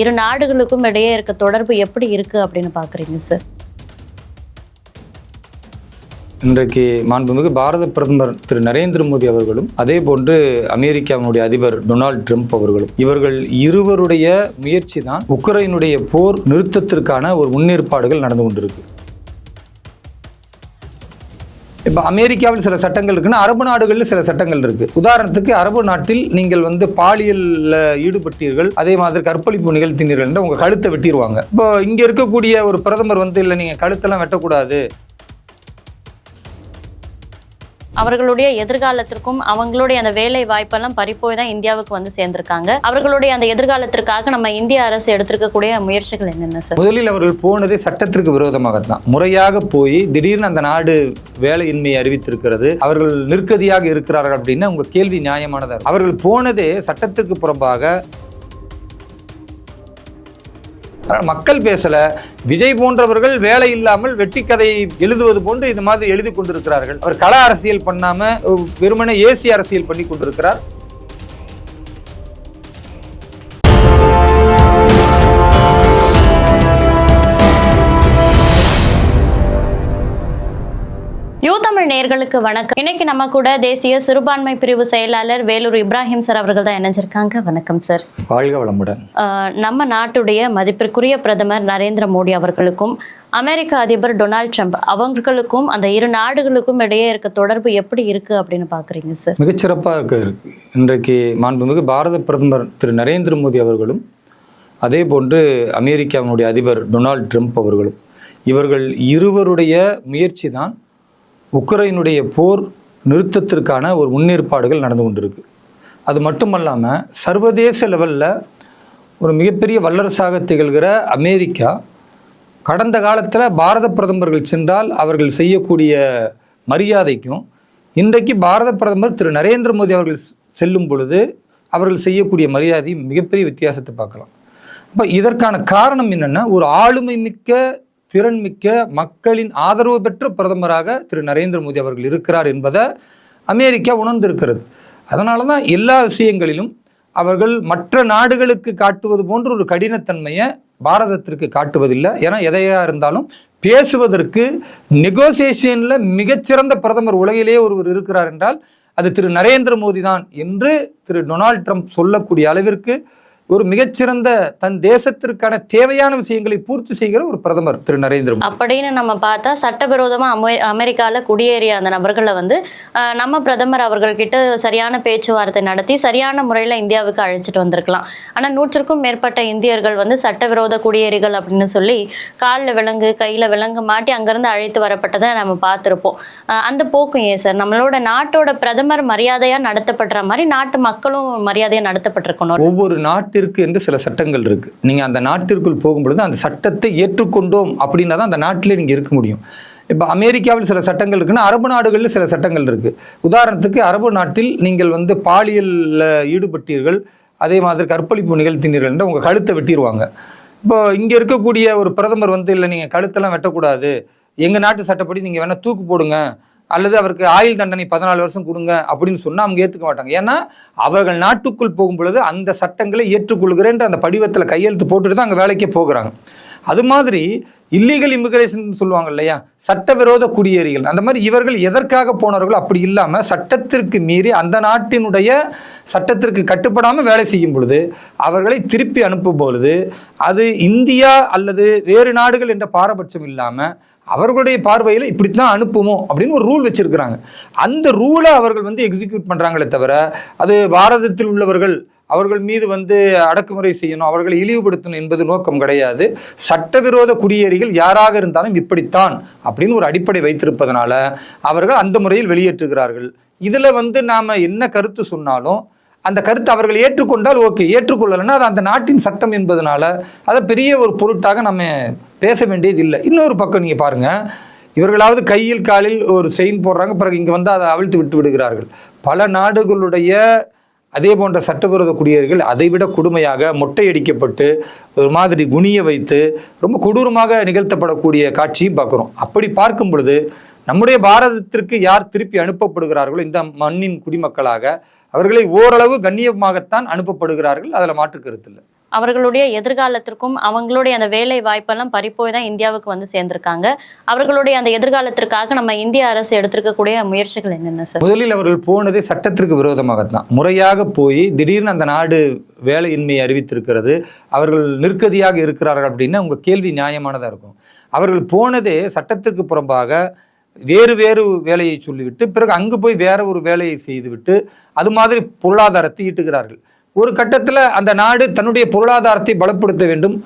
இரு நாடுகளுக்கும் இடையே இருக்க தொடர்பு எப்படி இருக்கு அப்படின்னு பாக்குறீங்க சார் இன்றைக்கு மாண்புமிகு பாரத பிரதமர் திரு நரேந்திர மோடி அவர்களும் அதே போன்று அமெரிக்காவினுடைய அதிபர் டொனால்ட் ட்ரம்ப் அவர்களும் இவர்கள் இருவருடைய முயற்சி தான் உக்ரைனுடைய போர் நிறுத்தத்திற்கான ஒரு முன்னேற்பாடுகள் நடந்து கொண்டிருக்கு. இப்போ அமெரிக்காவில் சில சட்டங்கள் இருக்குன்னா அரபு நாடுகளில் சில சட்டங்கள் இருக்கு. உதாரணத்துக்கு அரபு நாட்டில் நீங்கள் வந்து பாலியலில் ஈடுபட்டீர்கள் அதே மாதிரி கற்பழிப்பு நிகழ்த்தினீர்கள் என்று உங்க கழுத்தை வெட்டிடுவாங்க இப்போ இங்க இருக்கக்கூடிய ஒரு பிரதமர் வந்து இல்லை நீங்க கழுத்தெல்லாம் வெட்டக்கூடாது. அவர்களுடைய எதிர்காலத்திற்கும் அவங்களுடைய அந்த வேலை வாய்ப்பெல்லாம் பறிப்போய் தான் இந்தியாவுக்கு வந்து சேர்ந்திருக்காங்க. அவர்களுடைய அந்த எதிர்காலத்திற்காக நம்ம இந்திய அரசு எடுத்திருக்கக்கூடிய முயற்சிகள் என்னென்ன சார் முதலில் அவர்கள் போனது சட்டத்திற்கு விரோதமாக தான். முறையாக போய் திடீர்னு அந்த நாடு வேலையின்மையை அறிவித்திருக்கிறது அவர்கள் நிற்கதியாக இருக்கிறார்கள் அப்படின்னா உங்க கேள்வி நியாயமானதாக அவர்கள் போனதே சட்டத்திற்கு புறம்பாக மக்கள் பேசல. விஜய் போன்றவர்கள் வேலை இல்லாமல் வெட்டி கதை எழுதுவது போன்று இது மாதிரி எழுதி கொண்டிருக்கிறார்கள். அவர் கள அரசியல் பண்ணாமல் வெறுமனே ஏசி அரசியல் பண்ணி கொண்டிருக்கிறார். நேர்களுக்கு வணக்கம். இன்னைக்கு நம்ம கூட தேசிய சிறுபான்மை பிரிவு செயலாளர் வேலூர் இப்ராஹிம் சார் அவர்கள் தான் இணைஞ்சிருக்காங்க. வணக்கம் சார். வாழ்க வளமுடன். நம்ம நாட்டுடைய மதிப்பிற்குரிய பிரதமர் நரேந்திர மோடி அவர்களுக்கும் அமெரிக்க அதிபர் டொனால்ட் ட்ரம்ப் அவங்களுக்கும் அந்த இரு நாடுகளுக்கும் இடையே இருக்க தொடர்பு எப்படி இருக்கு அப்படின்னு பாக்குறீங்க சார்? மிகச்சிறப்பாக இருக்கு. இன்றைக்கு மாண்புமிகு பாரத பிரதமர் திரு நரேந்திர மோடி அவர்களும் அதே போன்று அமெரிக்காவினுடைய அதிபர் டொனால்ட் ட்ரம்ப் அவர்களும். இவர்கள் இருவருடைய முயற்சி தான் உக்ரைனுடைய போர் நிறுத்தத்திற்கான ஒரு முன்னேற்பாடுகள் நடந்து கொண்டிருக்கு. அது மட்டுமல்லாமல் சர்வதேச லெவலில் ஒரு மிகப்பெரிய வல்லரசாக திகழ்கிற அமெரிக்கா கடந்த காலத்தில் பாரத பிரதமர்கள் சென்றால் அவர்கள் செய்யக்கூடிய மரியாதைக்கும் இன்றைக்கு பாரத பிரதமர் திரு நரேந்திர மோடி அவர்கள் செல்லும் பொழுது அவர்கள் செய்யக்கூடிய மரியாதையும் மிகப்பெரிய வித்தியாசத்தை பார்க்கலாம். இப்போ இதற்கான காரணம் என்னென்னா ஒரு ஆளுமை மிக்க திறன்மிக்க மக்களின் ஆதரவு பெற்ற பிரதமராக திரு நரேந்திர மோடி அவர்கள் இருக்கிறார் என்பதை அமெரிக்கா உணர்ந்திருக்கிறது. அதனால தான் எல்லா விஷயங்களிலும் அவர்கள் மற்ற நாடுகளுக்கு காட்டுவது போன்ற ஒரு கடினத்தன்மையை பாரதத்திற்கு காட்டுவதில்லை. ஏன்னா எதையாக இருந்தாலும் பேசுவதற்கு நெகோசியேஷனில் மிகச்சிறந்த பிரதமர் உலகிலேயே ஒருவர் இருக்கிறார் என்றால் அது திரு நரேந்திர மோடி தான் என்று திரு டொனால்ட் ட்ரம்ப் சொல்லக்கூடிய அளவிற்கு ஒரு மிகச்சிறந்த தன் தேசத்திற்கான தேவையான விஷயங்களை பூர்த்தி செய்கிற ஒரு பிரதமர் திரு நரேந்திர மோடி. அப்படின்னு நம்ம பார்த்தா சட்டவிரோதமா அமெ அமெரிக்கால குடியேறிய அந்த நபர்களை வந்து நம்ம பிரதமர் அவர்கள்கிட்ட சரியான பேச்சுவார்த்தை நடத்தி சரியான முறையில் இந்தியாவுக்கு அழைச்சிட்டு வந்திருக்கலாம். ஆனா நூற்றுக்கும் மேற்பட்ட இந்தியர்கள் வந்து சட்டவிரோத குடியேறிகள் அப்படின்னு சொல்லி காலில் விலங்கு கையில விலங்கு மாட்டி அங்கிருந்து அழைத்து வரப்பட்டதை நம்ம பார்த்துருப்போம். அந்த போக்கும் ஏன் சார்? நம்மளோட நாட்டோட பிரதமர் மரியாதையா நடத்தப்படுற மாதிரி நாட்டு மக்களும் மரியாதையா நடத்தப்பட்டிருக்கணும். ஒவ்வொரு நாட்டிற்கு என்று சில சட்டங்கள் இருக்குது நீங்கள் அந்த நாட்டிற்குள் போகும்பொழுது அந்த சட்டத்தை ஏற்றுக்கொண்டோம் அப்படின்னா தான் அந்த நாட்டிலே நீங்கள் இருக்க முடியும். இப்போ அமெரிக்காவில் சில சட்டங்கள் இருக்குன்னா அரபு நாடுகளில் சில சட்டங்கள் இருக்குது உதாரணத்துக்கு அரபு நாட்டில் நீங்கள் வந்து பாலியலில் ஈடுபட்டீர்கள் அதே மாதிரி கற்பழிப்பு நிகழ்த்தினீர்கள் என்று உங்கள் கழுத்தை வெட்டிடுவாங்க இப்போ இங்கே இருக்கக்கூடிய ஒரு பிரதமர் வந்து இல்லை நீங்கள் கழுத்தெல்லாம் வெட்டக்கூடாது. எங்கள் நாட்டு சட்டப்படி நீங்கள் வேணால் தூக்கு போடுங்க. அல்லது அவருக்கு ஆயுள் தண்டனை பதினாலு வருஷம் கொடுங்க அப்படின்னு சொன்னால் அவங்க ஏற்றுக்க மாட்டாங்க. ஏன்னா அவர்கள் நாட்டுக்குள் போகும் பொழுது அந்த சட்டங்களை ஏற்றுக்கொள்கிறேன்ற அந்த படிவத்தில் கையெழுத்து போட்டுட்டு தான் அங்கே வேலைக்கே போகிறாங்க. அது மாதிரி இல்லீகல் இமிகிரேஷன் சொல்லுவாங்க இல்லையா? சட்டவிரோத குடியேறிகள். அந்த மாதிரி இவர்கள் எதற்காக போனவர்களோ அப்படி இல்லாமல் சட்டத்திற்கு மீறி அந்த நாட்டினுடைய சட்டத்திற்கு கட்டுப்படாமல் வேலை செய்யும் பொழுது அவர்களை திருப்பி அனுப்பும் பொழுது அது இந்தியா அல்லது வேறு நாடுகள் என்ற பாரபட்சம் இல்லாமல் அவர்களுடைய பார்வையில் இப்படித்தான் அனுப்புமோ அப்படின்னு ஒரு ரூல் வச்சுருக்கிறாங்க. அந்த ரூலை அவர்கள் வந்து எக்ஸிக்யூட் பண்ணுறாங்களே தவிர அது பாரதத்தில் உள்ளவர்கள் அவர்கள் மீது வந்து அடக்குமுறை செய்யணும் அவர்களை இழிவுபடுத்தணும் என்பது நோக்கம் கிடையாது. சட்டவிரோத குடியேறிகள் யாராக இருந்தாலும் இப்படித்தான் அப்படின்னு ஒரு அடிப்படை வைத்திருப்பதனால அவர்கள் அந்த முறையில் வெளியேற்றுகிறார்கள். இதில் வந்து நாம் என்ன கருத்து சொன்னாலும் அந்த கருத்தை அவர்கள் ஏற்றுக்கொண்டால் ஓகே. ஏற்றுக்கொள்ளலைன்னா அது அந்த நாட்டின் சட்டம் என்பதனால அதை பெரிய ஒரு பொருட்டாக நம்ம பேச வேண்டியது இல்லை. இன்னொரு பக்கம் நீங்கள் பாருங்கள் இவர்களாவது கையில் காலில் ஒரு செயின் போடுறாங்க. பிறகு இங்கே வந்து அதை அவிழ்த்து விட்டு விடுகிறார்கள். பல நாடுகளுடைய அதே போன்ற சட்டவிரோத குடியர்கள் அதைவிட கொடுமையாக மொட்டையடிக்கப்பட்டு ஒரு மாதிரி குனிய வைத்து ரொம்ப கொடூரமாக நிகழ்த்தப்படக்கூடிய காட்சியும் பார்க்குறோம். அப்படி பார்க்கும் பொழுது நம்முடைய பாரதத்திற்கு யார் திருப்பி அனுப்பப்படுகிறார்களோ இந்த மண்ணின் குடிமக்களாக அவர்களை ஓரளவு கண்ணியமாகத்தான் அனுப்பப்படுகிறார்கள். அதில் மாற்று கருத்து இல்லை. அவர்களுடைய எதிர்காலத்திற்கும் அவங்களுடைய அந்த வேலை வாய்ப்பெல்லாம் பறிப்போய் தான் இந்தியாவுக்கு வந்து சேர்ந்திருக்காங்க. அவர்களுடைய அந்த எதிர்காலத்திற்காக நம்ம இந்திய அரசு எடுத்திருக்கக்கூடிய முயற்சிகள் என்னென்ன சார்? முதலில் அவர்கள் போனதே சட்டத்திற்கு விரோதமாகத்தான். முறையாக போய் திடீர்னு அந்த நாடு வேலையின்மையை அறிவித்திருக்கிறது அவர்கள் நிற்கதியாக இருக்கிறார்கள் அப்படின்னா உங்கள் கேள்வி நியாயமானதாக இருக்கும். அவர்கள் போனதே சட்டத்திற்கு புறம்பாக வேறு வேறு வேலையை சொல்லிவிட்டு பிறகு அங்கு போய் வேற ஒரு வேலையை செய்துவிட்டு அது மாதிரி பொருளாதாரத்தை ஈட்டுகிறார்கள். ஒரு கட்டத்தில் அந்த நாடு தன்னுடைய பொருளாதாரத்தை பலப்படுத்த வேண்டும்.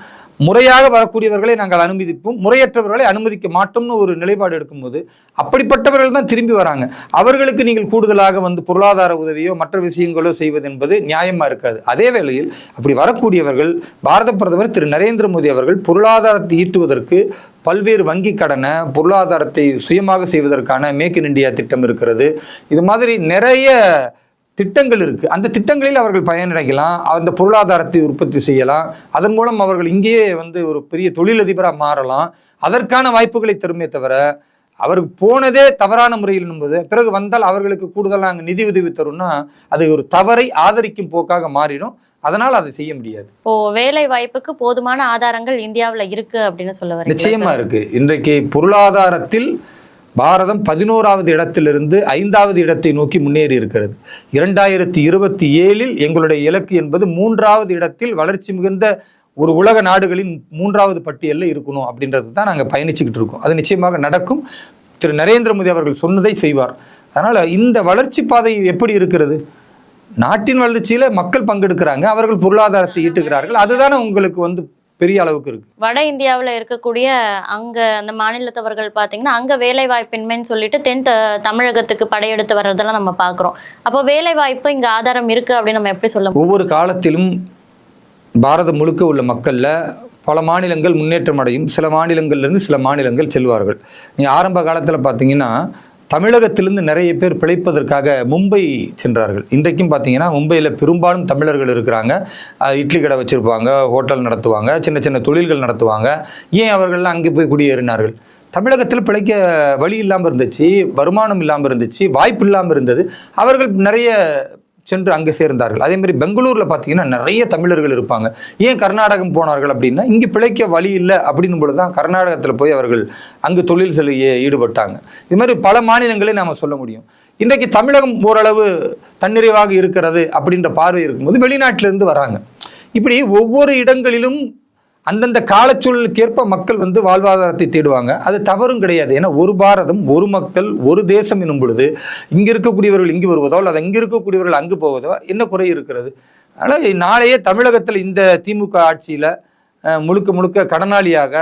முறையாக வரக்கூடியவர்களை நாங்கள் அனுமதிப்போம். முறையற்றவர்களை அனுமதிக்க மாட்டோம்னு ஒரு நிலைப்பாடு எடுக்கும்போது அப்படிப்பட்டவர்கள் தான் திரும்பி வராங்க. அவர்களுக்கு நீங்கள் கூடுதலாக வந்து பொருளாதார உதவியோ மற்ற விஷயங்களோ செய்வது என்பது நியாயமாக இருக்காது. அதே வேளையில் அப்படி வரக்கூடியவர்கள் பாரத பிரதமர் திரு நரேந்திர மோடி அவர்கள் பொருளாதாரத்தை ஈட்டுவதற்கு பல்வேறு வங்கி கடனை பொருளாதாரத்தை சுயமாக செய்வதற்கான மேக் இன் இந்தியா திட்டம் இருக்கிறது. இது மாதிரி நிறைய திட்டங்கள் இருக்கு. அந்த திட்டங்களில் அவர்கள் பயனடைக்கலாம் அந்த பொருளாதாரத்தை உற்பத்தி செய்யலாம். அதன் மூலம் அவர்கள் இங்கேயே வந்து ஒரு பெரிய தொழிலதிபராக மாறலாம். அதற்கான வாய்ப்புகளை தருமே தவிர அவர் போனதே தவறான முறையில் என்பது பிறகு வந்தால் அவர்களுக்கு கூடுதலாக நாங்கள் நிதி உதவி தரும்னா அது ஒரு தவறை ஆதரிக்கும் போக்காக மாறிடும். அதனால் அதை செய்ய முடியாது. இப்போ வேலை வாய்ப்புக்கு போதுமான ஆதாரங்கள் இந்தியாவுல இருக்கு அப்படின்னு சொல்ல நிச்சயமா இருக்கு. இன்றைக்கு பொருளாதாரத்தில் பாரதம் பதினோராவது இடத்திலிருந்து ஐந்தாவது இடத்தை நோக்கி முன்னேறி இருக்கிறது. இரண்டாயிரத்தி இருபத்தி ஏழில் எங்களுடைய இலக்கு என்பது மூன்றாவது இடத்தில் வளர்ச்சி மிகுந்த ஒரு உலக நாடுகளின் மூன்றாவது பட்டியலில் இருக்கணும் அப்படின்றது தான் நாங்கள் பயணிச்சுக்கிட்டு இருக்கோம். அது நிச்சயமாக நடக்கும். திரு நரேந்திர மோடி அவர்கள் சொன்னதை செய்வார். அதனால் இந்த வளர்ச்சி பாதை எப்படி இருக்கிறது? நாட்டின் வளர்ச்சியில் மக்கள் பங்கெடுக்கிறாங்க அவர்கள் பொருளாதாரத்தை ஈட்டுகிறார்கள். அதுதானே உங்களுக்கு வந்து பெரிய அளவுக்கு இருக்கு. வட இந்தியாவுல இருக்கக்கூடிய அங்க அந்த மாநிலத்தவர்கள் பாத்தீங்கன்னா அங்க வேலை வாய்ப்பின்மைன்னு சொல்லிட்டு தென் தமிழகத்துக்கு படையெடுத்து வர்றதெல்லாம் நம்ம பாக்குறோம். அப்போ வேலை வாய்ப்பு இங்க ஆதாரம் இருக்கு அப்படின்னு நம்ம எப்படி சொல்ல ஒவ்வொரு காலத்திலும் பாரதம் முழுக்க உள்ள மக்களில் பல மாநிலங்கள் முன்னேற்றம் அடையும். சில மாநிலங்கள்லேருந்து சில மாநிலங்கள் செல்வார்கள். நீ ஆரம்ப காலத்தில் பார்த்தீங்கன்னா தமிழகத்திலிருந்து நிறைய பேர் பிழைப்பதற்காக மும்பை சென்றார்கள். இன்றைக்கும் பார்த்தீங்கன்னா மும்பையில் பெரும்பாலும் தமிழர்கள் இருக்கிறாங்க. இட்லி கடை வச்சுருப்பாங்க ஹோட்டல் நடத்துவாங்க சின்ன சின்ன தொழில்கள் நடத்துவாங்க. ஏன் அவர்கள்லாம் அங்கே போய் குடியேறினார்கள்? தமிழகத்தில் பிழைக்க வழி இல்லாமல் இருந்துச்சு வருமானம் இல்லாமல் இருந்துச்சு வாய்ப்பு இல்லாமல் இருந்தது. அவர்கள் நிறைய சென்று அங்கே சேர்ந்தார்கள். அதே மாதிரி பெங்களூரில் பார்த்தீங்கன்னா நிறைய தமிழர்கள் இருப்பாங்க. ஏன் கர்நாடகம் போனார்கள் அப்படின்னா இங்கே பிழைக்க வழி இல்லை அப்படின்னும் பொழுது தான் கர்நாடகத்தில் போய் அவர்கள் அங்கு தொழில் செய்ய ஈடுபட்டாங்க. இது மாதிரி பல மாநிலங்களை நாம் சொல்ல முடியும். இன்றைக்கு தமிழகம் ஓரளவு தன்னிறைவாக இருக்கிறது அப்படின்ற பார்வை இருக்கும்போது வெளிநாட்டிலிருந்து வராங்க. இப்படி ஒவ்வொரு இடங்களிலும் அந்தந்த காலச்சூழலுக்கேற்ப மக்கள் வந்து வாழ்வாதாரத்தை தேடுவாங்க. அது தவறும் கிடையாது. ஏன்னா ஒரு பாரதம் ஒரு மக்கள் ஒரு தேசம் என்னும் பொழுது இங்கே இருக்கக்கூடியவர்கள் இங்கு வருவதோ அல்லது அங்கே இருக்கக்கூடியவர்கள் அங்கு போவதோ என்ன குறை இருக்கிறது? ஆனால் நாளையே தமிழகத்தில் இந்த திமுக ஆட்சியில் முழுக்க முழுக்க கடனாளியாக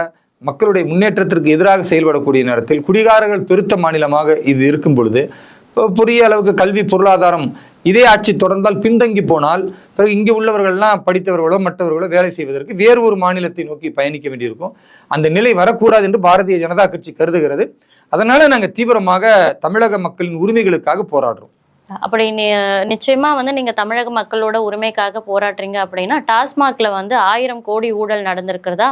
மக்களுடைய முன்னேற்றத்திற்கு எதிராக செயல்படக்கூடிய நேரத்தில் குடிகாரர்கள் பெருத்த மாநிலமாக இது இருக்கும் பொழுது இப்போ பெரிய அளவுக்கு கல்வி பொருளாதாரம் இதே ஆட்சி தொடர்ந்தால் பின்தங்கி போனால் பிறகு இங்கே உள்ளவர்கள்லாம் படித்தவர்களோ மற்றவர்களோ வேலை செய்வதற்கு வேறு ஒரு மாநிலத்தை நோக்கி பயணிக்க வேண்டியிருக்கும். அந்த நிலை வரக்கூடாது என்று பாரதிய ஜனதா கட்சி கருதுகிறது. அதனால நாங்கள் தீவிரமாக தமிழக மக்களின் உரிமைகளுக்காக போராடுறோம். அப்படி நி- நிச்சயமா வந்து நீங்க தமிழக மக்களோட உரிமைக்காக போராடுறீங்க அப்படின்னா டாஸ்மாக்ல வந்து ஆயிரம் கோடி ஊழல் நடந்திருக்கிறதா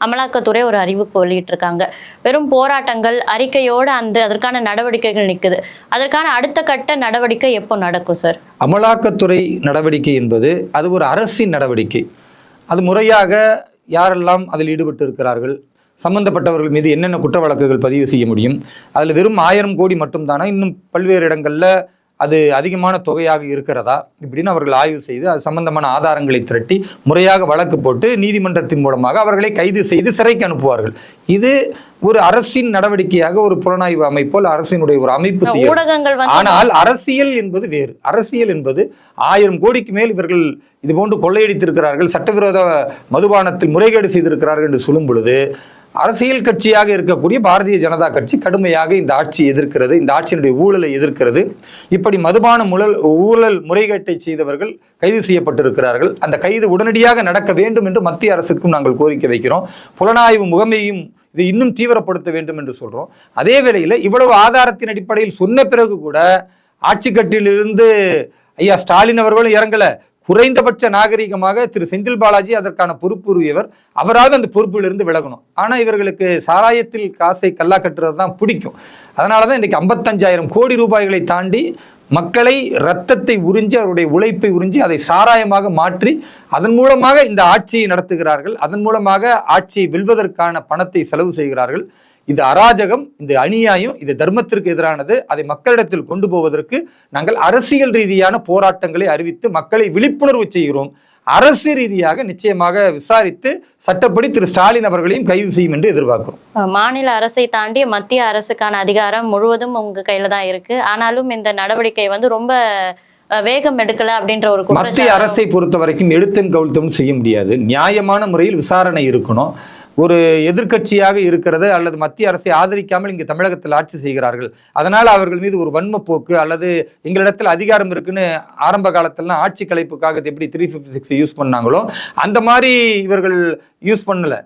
அமலாக்கத்துறை ஒரு அறிவிப்பு வெளியிட்டிருக்காங்க. வெறும் போராட்டங்கள் அறிக்கையோட அந்த அதற்கான நடவடிக்கைகள் நிற்குது அதற்கான அடுத்த கட்ட நடவடிக்கை எப்போ நடக்கும் சார்? அமலாக்கத்துறை நடவடிக்கை என்பது அது ஒரு அரசின் நடவடிக்கை. அது முறையாக யாரெல்லாம் அதில் ஈடுபட்டு இருக்கிறார்கள் சம்பந்தப்பட்டவர்கள் மீது என்னென்ன குற்ற வழக்குகள் பதிவு செய்ய முடியும் அதில் வெறும் ஆயிரம் கோடி மட்டும்தானா இன்னும் பல்வேறு இடங்களில் அது அதிகமான தொகையாக இருக்கிறதா இப்படின்னு அவர்கள் ஆய்வு செய்து அது சம்பந்தமான ஆதாரங்களை திரட்டி முறையாக வழக்கு போட்டு நீதிமன்றத்தின் மூலமாக அவர்களை கைது செய்து சிறைக்கு அனுப்புவார்கள். இது ஒரு அரசின் நடவடிக்கையாக ஒரு புலனாய்வு அமைப்போ அல்ல அரசினுடைய ஒரு அமைப்பு ஆனால் அரசியல் என்பது வேறு. அரசியல் என்பது ஆயிரம் கோடிக்கு மேல் இவர்கள் இது போன்று கொள்ளையடித்திருக்கிறார்கள் சட்டவிரோத மதுபானத்தில் முறைகேடு செய்திருக்கிறார்கள் என்று சொல்லும் பொழுது அரசியல் கட்சியாக இருக்கக்கூடிய பாரதிய ஜனதா கட்சி கடுமையாக இந்த ஆட்சி எதிர்க்கிறது இந்த ஆட்சியினுடைய ஊழலை எதிர்க்கிறது. இப்படி மதுபான முழல் ஊழல் முறைகேட்டை செய்தவர்கள் கைது செய்யப்பட்டிருக்கிறார்கள். அந்த கைது உடனடியாக நடக்க வேண்டும் என்று மத்திய அரசுக்கும் நாங்கள் கோரிக்கை வைக்கிறோம். புலனாய்வு முகமையும் இதை இன்னும் தீவிரப்படுத்த வேண்டும் என்று சொல்றோம். அதே வேளையில் இவ்வளவு ஆதாரத்தின் அடிப்படையில் சொன்ன பிறகு கூட ஆட்சி கட்டிலிருந்து ஐயா ஸ்டாலின் அவர்களும் இறங்கலை. குறைந்தபட்ச நாகரிகமாக திரு செந்தில் பாலாஜி அதற்கான பொறுப்புரியவர். அவராவது அந்த பொறுப்பிலிருந்து விலகணும். ஆனால் இவர்களுக்கு சாராயத்தில் காசை கல்லா கட்டுறது தான் பிடிக்கும். அதனால தான் இன்றைக்கி ஐம்பத்தஞ்சாயிரம் கோடி ரூபாய்களை தாண்டி மக்களை ரத்தத்தை உறிஞ்சி அவருடைய உழைப்பை உறிஞ்சி அதை சாராயமாக மாற்றி அதன் மூலமாக இந்த ஆட்சியை நடத்துகிறார்கள். அதன் மூலமாக ஆட்சியை வெல்வதற்கான பணத்தை செலவு செய்கிறார்கள். இது அராஜகம் இந்த அநியாயம் இது தர்மத்திற்கு எதிரானது. அதை மக்களிடத்தில் கொண்டு போவதற்கு நாங்கள் அரசியல் ரீதியான போராட்டங்களை அறிவித்து மக்களை விழிப்புணர்வு செய்கிறோம். அரசு ரீதியாக நிச்சயமாக விசாரித்து சட்டப்படி திரு ஸ்டாலின் அவர்களையும் கைது செய்யும் என்று எதிர்பார்க்கிறோம். மாநில அரசை தாண்டி மத்திய அரசுக்கான அதிகாரம் முழுவதும் உங்க கையில தான் இருக்கு. ஆனாலும் இந்த நடவடிக்கை வந்து ரொம்ப வேகம் எடுக்கல அப்படின்ற ஒரு மத்திய அரசை பொறுத்த வரைக்கும் எடுத்தன் கவிழ்த்தம் செய்ய முடியாது. நியாயமான முறையில் விசாரணை இருக்கணும். ஒரு எதிர்க்கட்சியாக இருக்கிறது அல்லது மத்திய அரசை ஆதரிக்காமல் இங்கு தமிழகத்தில் ஆட்சி செய்கிறார்கள். அதனால் அவர்கள் மீது ஒரு வன்ம போக்கு அல்லது எங்களிடத்தில் அதிகாரம் இருக்குன்னு ஆரம்ப காலத்திலாம் ஆட்சி கலைப்புக்காக எப்படி த்ரீ ஃபிஃப்டி சிக்ஸ் யூஸ் பண்ணாங்களோ அந்த மாதிரி இவர்கள் யூஸ் பண்ணல.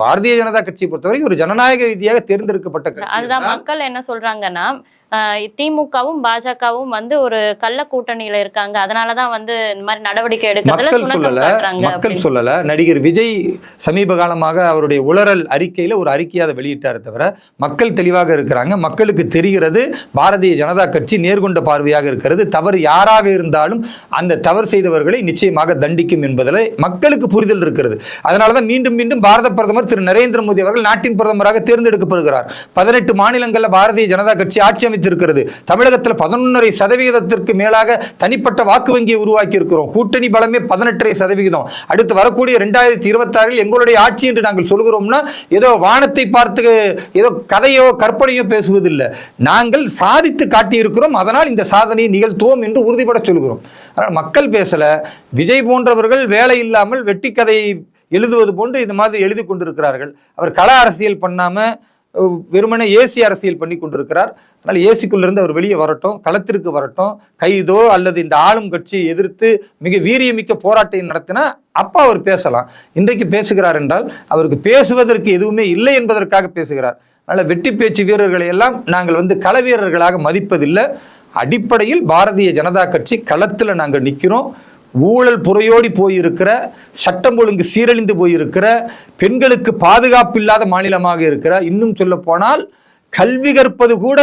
பாரதிய ஜனதா கட்சியை பொறுத்தவரை ஒரு ஜனநாயக ரீதியாக தேர்ந்தெடுக்கப்பட்ட கட்சி. அதுதான் மக்கள் என்ன சொல்றாங்கன்னா திமுகவும் பாஜகவும் வந்து ஒரு கள்ள கூட்டணியில இருக்காங்க. அதனாலதான் வந்து இந்த மாதிரி நடவடிக்கை எடுக்கிறதுல சொல்லல மக்கள். சொல்லல. நடிகர் விஜய் சமீப காலமாக அவருடைய உளறல் அறிக்கையில ஒரு அறிக்கையை அதை வெளியிட்டார் தவிர மக்கள் தெளிவாக இருக்கிறாங்க. மக்களுக்கு தெரிகிறது பாரதிய ஜனதா கட்சி நேர்கொண்ட பார்வையாக இருக்கிறது. தவறு யாராக இருந்தாலும் அந்த தவறு செய்தவர்களை நிச்சயமாக தண்டிக்கும் என்பதில் மக்களுக்கு புரிதல் இருக்கிறது. அதனால தான் மீண்டும் மீண்டும் பாரத பிரதமர் திரு நரேந்திர மோடி அவர்கள் நாட்டின் பிரதமராக தேர்ந்தெடுக்கப்படுகிறார். பதினெட்டு மாநிலங்களில் பாரதிய ஜனதா கட்சி ஆட்சி அமைத்திருக்கிறது தமிழகத்தில் பதினொன்றரை சதவிகிதத்திற்கு மேலாக தனிப்பட்ட வாக்கு வங்கியை உருவாக்கி இருக்கிறோம் கூட்டணி பலமே பதினெட்டரை சதவிகிதம். அடுத்து வரக்கூடிய ரெண்டாயிரத்தி இருபத்தாறில் எங்களுடைய ஆட்சி என்று நாங்கள் சொல்கிறோம்னா ஏதோ வானத்தை பார்த்து ஏதோ கதையோ கற்பனையோ பேசுவதில்லை. நாங்கள் சாதித்து காட்டியிருக்கிறோம். அதனால் இந்த சாதனையை நிகழ்த்துவோம் என்று உறுதிபட சொல்கிறோம். அதனால் மக்கள் பேசல. விஜய் போன்றவர்கள் வேலை இல்லாமல் வெட்டி கதை எழுதுவது போன்று இந்த மாதிரி எழுதி கொண்டிருக்கிறார்கள். அவர் கள அரசியல் பண்ணாமல் வெறுமனே ஏசி அரசியல் பண்ணி கொண்டிருக்கிறார். அதனால் ஏசிக்குள்ளேருந்து அவர் வெளியே வரட்டும் களத்திற்கு வரட்டும் கைதோ அல்லது இந்த ஆளும் கட்சியை எதிர்த்து மிக வீரியமிக்க போராட்டம் நடத்தினா அப்பா அவர் பேசலாம். இன்றைக்கு பேசுகிறார் என்றால் அவருக்கு பேசுவதற்கு எதுவுமே இல்லை என்பதற்காக பேசுகிறார். அதனால் வெட்டி பேச்சு வீரர்களை எல்லாம் நாங்கள் வந்து கள வீரர்களாக மதிப்பதில்லை. அடிப்படையில் பாரதிய ஜனதா கட்சி களத்தில் நாங்கள் நிற்கிறோம் ஊழல் புறையோடி போயிருக்கிற சட்டம் ஒழுங்கு சீரழிந்து போயிருக்கிற பெண்களுக்கு பாதுகாப்பு இல்லாத மாநிலமாக இருக்கிற இன்னும் சொல்ல போனால் கல்வி கற்பது கூட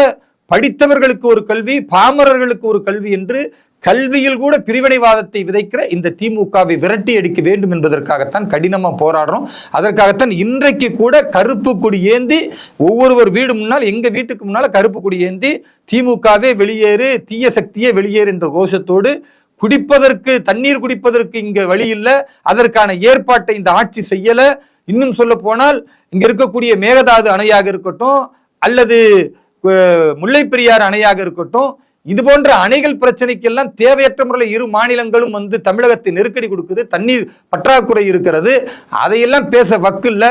படித்தவர்களுக்கு ஒரு கல்வி பாமரர்களுக்கு ஒரு கல்வி என்று கல்வியில் கூட பிரிவினைவாதத்தை விதைக்கிற இந்த திமுகவை விரட்டி அடிக்க வேண்டும் என்பதற்காகத்தான் கடினமாக போராடுறோம். அதற்காகத்தான் இன்றைக்கு கூட கருப்பு கொடி ஏந்தி ஒவ்வொருவர் வீடு முன்னால் எங்கள் வீட்டுக்கு முன்னால் கருப்பு கொடி ஏந்தி திமுகவே வெளியேறு தீய சக்தியே வெளியேறு என்ற கோஷத்தோடு குடிப்பதற்கு தண்ணீர் குடிப்பதற்கு இங்க வழி இல்லை. அதற்கான ஏற்பாட்டை இந்த ஆட்சி செய்யல. இன்னும் சொல்ல போனால் இங்க இருக்கக்கூடிய மேகதாது அணையாக இருக்கட்டும் அல்லது முல்லைப்பெரியார் அணையாக இருக்கட்டும் இது போன்ற அணைகள் பிரச்சனைக்கெல்லாம் தேவையற்ற முறையில் இரு மாநிலங்களும் வந்து தமிழகத்தை நெருக்கடி கொடுக்குது. தண்ணீர் பற்றாக்குறை இருக்கிறது. அதையெல்லாம் பேச வக்கு இல்லை.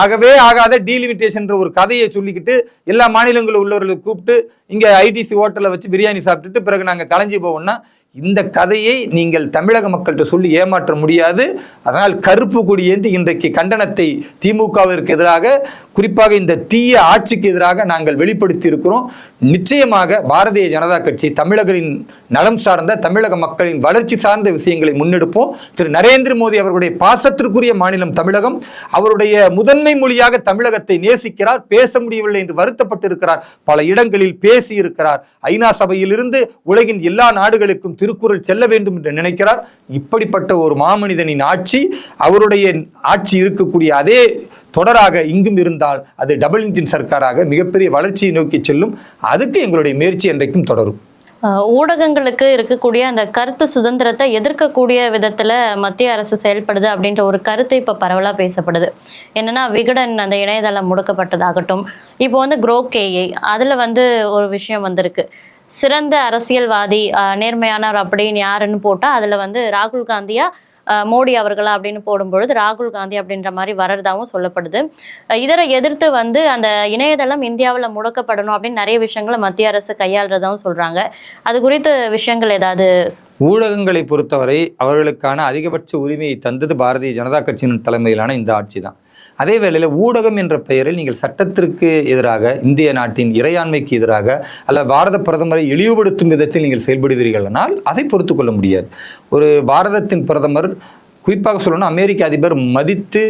ஆகவே ஆகாத டீலிமிட்டேஷன் ஒரு கதையை சொல்லிக்கிட்டு எல்லா மாநிலங்களில் உள்ளவர்களை கூப்பிட்டு இங்கே ஐடிசி ஹோட்டலில் வச்சு பிரியாணி சாப்பிட்டுட்டு பிறகு நாங்கள் கலைஞ்சி போவோம்னா இந்த கதையை நீங்கள் தமிழக மக்கள்கிட்ட சொல்லி ஏமாற்ற முடியாது. அதனால் கருப்பு கொடி ஏந்தி இன்றைக்கு கண்டனத்தை திமுகவிற்கு எதிராக குறிப்பாக இந்த தீய ஆட்சிக்கு எதிராக நாங்கள் வெளிப்படுத்தி இருக்கிறோம் நிச்சயமாக பாரதிய ஜனதா கட்சி தமிழகரின் நலம் சார்ந்த தமிழக மக்களின் வளர்ச்சி சார்ந்த விஷயங்களை முன்னெடுப்போம். திரு நரேந்திர மோடி அவர்களுடைய பாசத்திற்குரிய மாநிலம் தமிழகம். அவருடைய முதன்மை மொழியாக தமிழகத்தை நேசிக்கிறார் பேச முடியவில்லை என்று வருத்தப்பட்டிருக்கிறார். பல இடங்களில் பேசி இருக்கிறார் ஐநா சபையிலிருந்து உலகின் எல்லா நாடுகளுக்கும் திருக்குறள் செல்ல வேண்டும் என்று நினைக்கிறார். இப்படிப்பட்ட ஒரு மாமனிதனின் ஆட்சி அவருடைய ஆட்சி இருக்கக்கூடிய அதே தொடராக இங்கும் இருந்தால் அது டபுள் இன்ஜின் சர்க்காராக மிகப்பெரிய வளர்ச்சியை நோக்கி செல்லும். அதுக்கு எங்களுடைய முயற்சி என்றைக்கும் தொடரும். ஊடகங்களுக்கு இருக்கக்கூடிய அந்த கருத்து சுதந்திரத்தை எதிர்க்கக்கூடிய விதத்துல மத்திய அரசு செயல்படுது அப்படின்ற ஒரு கருத்து இப்ப பரவலா பேசப்படுது. என்னன்னா விகடன் அந்த இணையதளம் முடக்கப்பட்டதாகட்டும் இப்போ வந்து குரோ கேஏ அதுல வந்து ஒரு விஷயம் வந்திருக்கு. சிறந்த அரசியல்வாதி நேர்மையானவர் அப்படின்னு யாருன்னு போட்டால் அதில் வந்து ராகுல் காந்தியா மோடி அவர்களா அப்படின்னு போடும்பொழுது ராகுல் காந்தி அப்படின்ற மாதிரி வர்றதாகவும் சொல்லப்படுது. இதரை எதிர்த்து வந்து அந்த இணையதளம் இந்தியாவில் முடக்கப்படணும் அப்படின்னு நிறைய விஷயங்களை மத்திய அரசு கையாளுறதாகவும் சொல்கிறாங்க அது குறித்த விஷயங்கள் ஏதாவது? ஊடகங்களை பொறுத்தவரை அவர்களுக்கான அதிகபட்ச உரிமையை தந்தது பாரதிய ஜனதா கட்சியின் தலைமையிலான இந்த ஆட்சி தான் அதே வேளையில் ஊடகம் என்ற பெயரில் நீங்கள் சட்டத்திற்கு எதிராக இந்திய நாட்டின் இறையாண்மைக்கு எதிராக அல்ல பாரத பிரதமரை இழிவுபடுத்தும் விதத்தில் நீங்கள் செயல்படுவீர்களானால் அதை பொறுத்து கொள்ள முடியாது. ஒரு பாரதத்தின் பிரதமர் குறிப்பாக சொல்லணும்னா அமெரிக்க அதிபர் மதித்து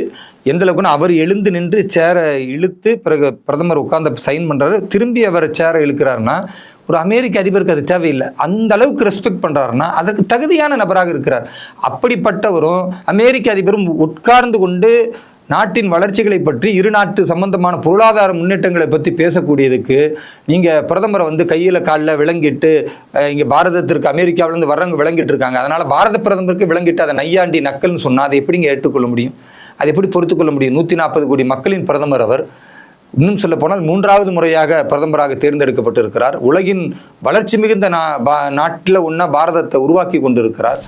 எந்த அளவுக்குன்னா அவர் எழுந்து நின்று சேரை இழுத்து பிறகு பிரதமர் உட்கார்ந்த சைன் பண்ணுறாரு திரும்பி அவர் சேரை இழுக்கிறாருன்னா ஒரு அமெரிக்க அதிபருக்கு அது தேவையில்லை. அந்த அளவுக்கு ரெஸ்பெக்ட் பண்ணுறாருன்னா அதற்கு தகுதியான நபராக இருக்கிறார். அப்படிப்பட்டவரும் அமெரிக்க அதிபரும் உட்கார்ந்து கொண்டு நாட்டின் வளர்ச்சிகளை பற்றி இரு நாட்டு சம்பந்தமான பொருளாதார முன்னேற்றங்களை பற்றி பேசக்கூடியதுக்கு நீங்கள் பிரதமரை வந்து கையில் காலில் விளங்கிட்டு இங்கே பாரதத்திற்கு அமெரிக்காவிலேருந்து வர்றவங்க விளங்கிட்டு இருக்காங்க அதனால் பாரத பிரதமருக்கு விளங்கிட்டு அதை நையாண்டி நக்கல்னு சொன்னால் அதை எப்படிங்க ஏற்றுக்கொள்ள முடியும்? அதை எப்படி பொறுத்துக்கொள்ள முடியும்? நூற்றி நாற்பது கோடி மக்களின் பிரதமர் அவர். இன்னும் சொல்ல போனால் மூன்றாவது முறையாக பிரதமராக தேர்ந்தெடுக்கப்பட்டிருக்கிறார். உலகின் வளர்ச்சி மிகுந்த நா பா- நாட்டில் ஒன்றா பாரதத்தை உருவாக்கி கொண்டிருக்கிறார்.